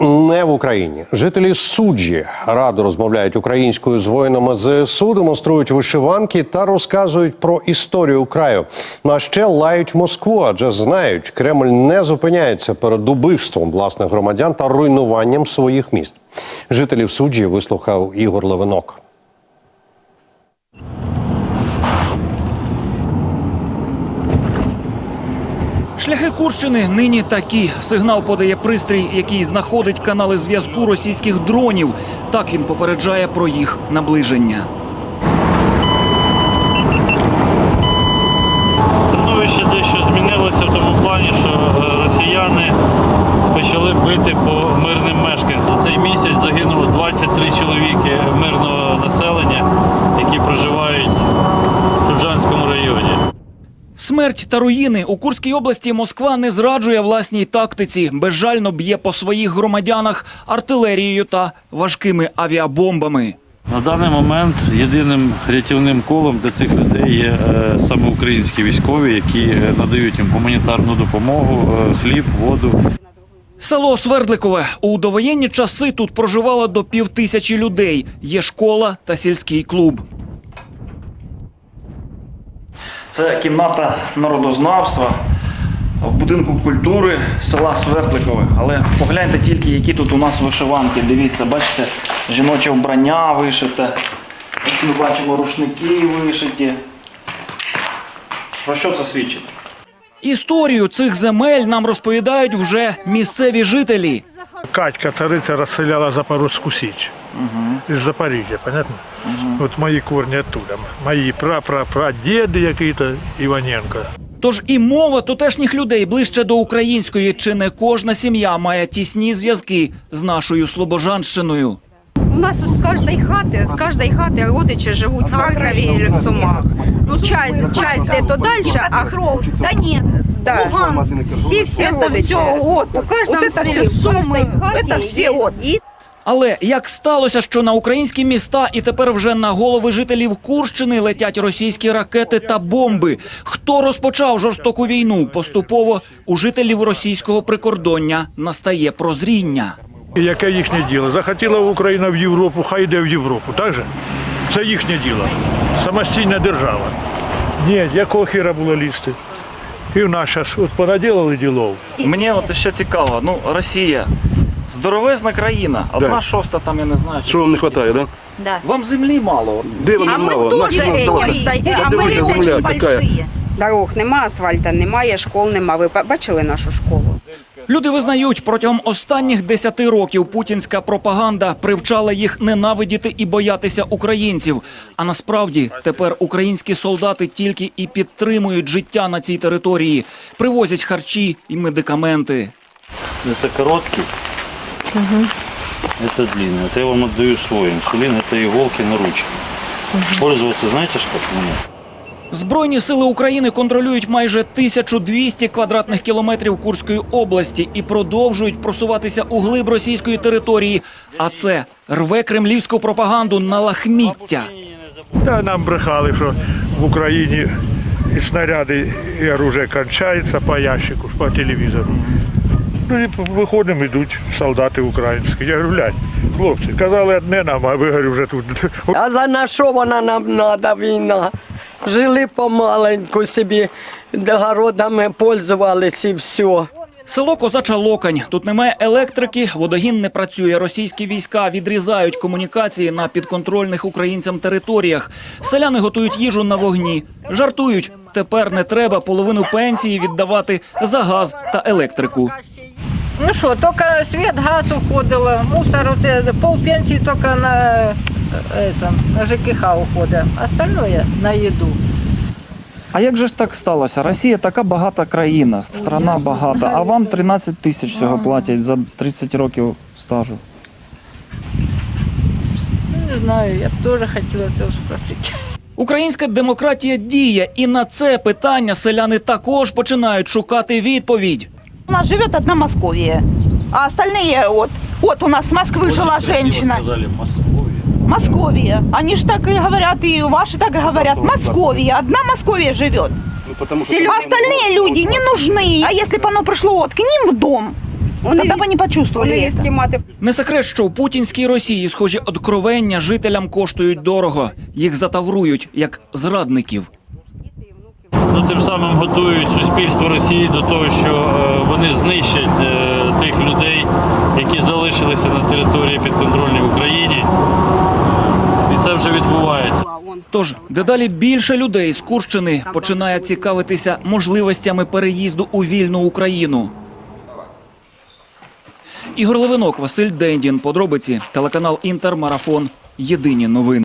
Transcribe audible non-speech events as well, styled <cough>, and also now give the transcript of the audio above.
не в Україні. Жителі суджі радо розмовляють українською з воїнами ЗСУ, демонструють вишиванки та розказують про історію краю. Ну, а ще лають Москву, адже знають, Кремль не зупиняється перед убивством власних громадян та руйнуванням своїх міст. Жителів суджі вислухав Ігор Левинок. Шляхи Курщини нині такі. Сигнал подає пристрій, який знаходить канали зв'язку російських дронів. Так він попереджає про їх наближення. Становище дещо змінилося в тому плані, що е, росіяни почали бити по мирним мешканцям. За цей місяць загинуло 23 чоловіки Смерть та руїни у Курській області Москва не зраджує власній тактиці, безжально б'є по своїх громадянах артилерією та важкими авіабомбами. На даний момент єдиним рятівним колом для цих людей є е, саме українські військові, які е, надають їм гуманітарну допомогу, е, хліб, воду. Село Свердликове у довоєнні часи тут проживало до півтисячі людей. Є школа та сільський клуб. Це кімната народознавства в будинку культури села Свердликове. Але погляньте тільки, які тут у нас вишиванки. Дивіться, бачите, жіноче вбрання вишите. Ось ми бачимо рушники вишиті. Про що це свідчить? Історію цих земель нам розповідають вже місцеві жителі. Катька, царица, расселяла Запорожскую Сечь. Из Запорожья, понятно? Вот мои корни оттуда. Мои пра-пра-прадеды какие-то, Иваненко. Тож і мова тутешніх людей ближче до української, чи не кожна сім'я має тісні зв'язки з нашою Слобожанщиною. У нас з кожної хати, з кожної хати родичі живуть в Харкові або в Сумах. Ну, часть, часть де-то далі, а кров, да ні, да. Луган, всі, всі родичі. Все, от, у кожному это селі, все в Суми, кожній это хаті все є от. Але як сталося, що на українські міста і тепер вже на голови жителів Курщини летять російські ракети та бомби? Хто розпочав жорстоку війну? Поступово у жителів російського прикордоння настає прозріння. Яке їхнє діло? Захотіла Україна в Європу, хай йде в Європу, так же? Це їхнє діло. Самостійна держава. Ні, якого хіра було лізти? І в нас зараз от понаділили ділов. Мені от ще цікаво, ну Росія. Здоровезна країна, одна шоста там я не знаю. Що вам не вистачає, да? Да. Вам землі мало. Де вона А ми мало? теж Наша этим здалася. стоїмо, а ми Подивися, очень земля така. Дорог нема, асфальта немає, школ нема. Ви бачили нашу школу? Люди визнають, протягом останніх десяти років путінська пропаганда привчала їх ненавидіти і боятися українців. А насправді тепер українські солдати тільки і підтримують життя на цій території, привозять харчі і медикаменти. Это короткий, это длинный. Это я вам отдаю свой инсулин, это иголки на ручке. Пользоваться знаете ж как? Ну, Збройні сили України контролюють майже 1200 квадратних кілометрів Курської області і продовжують просуватися у глиб російської території. А це рве кремлівську пропаганду на лахміття. Та нам брехали, що в Україні і снаряди, і оружие кончається по ящику, ж по телевізору. Ну і виходимо, йдуть солдати українські. Я говорю, глянь, хлопці, казали одне нам, а ви говорю, вже тут. <laughs> А за на що вона нам треба війна? Жили помаленьку собі, городами пользувалися і все. Село Козача Локань. Тут немає електрики, водогін не працює. Російські війська відрізають комунікації на підконтрольних українцям територіях. Селяни готують їжу на вогні. Жартують, тепер не треба половину пенсії віддавати за газ та електрику. Ну що, тільки світ, газ уходило, мусор, оце, пол пенсії тільки на, е, это, на ЖКХ уходить, остальное на їду. А як же ж так сталося? Росія така багата країна, страна багата, а вам 13 тисяч всього платять за 30 років стажу. Ну, Не знаю, я б теж хотіла це спросити. Українська демократія діє, і на це питання селяни також починають шукати відповідь. У нас живе одна Московія. А остальные вот. Вот у нас с Москвы жила женщина. Московия. Они же так и говорят, и ваши так и говорят. Московия. Одна Московия живет. А остальные люди не нужны. А если бы оно пришло вот к ним в дом, тогда бы они почувствовали это. Не секрет, що в путінській Росії схожі откровення жителям коштують дорого. Їх затаврують як зрадників. Ну, тим самим готують суспільство Росії до того, що е, вони знищать е, тих людей, які залишилися на території підконтрольній Україні. І це вже відбувається. Тож дедалі більше людей з Курщини починає цікавитися можливостями переїзду у вільну Україну. Ігор Левинок, Василь Дендін. Подробиці телеканал Інтермарафон. Єдині новини.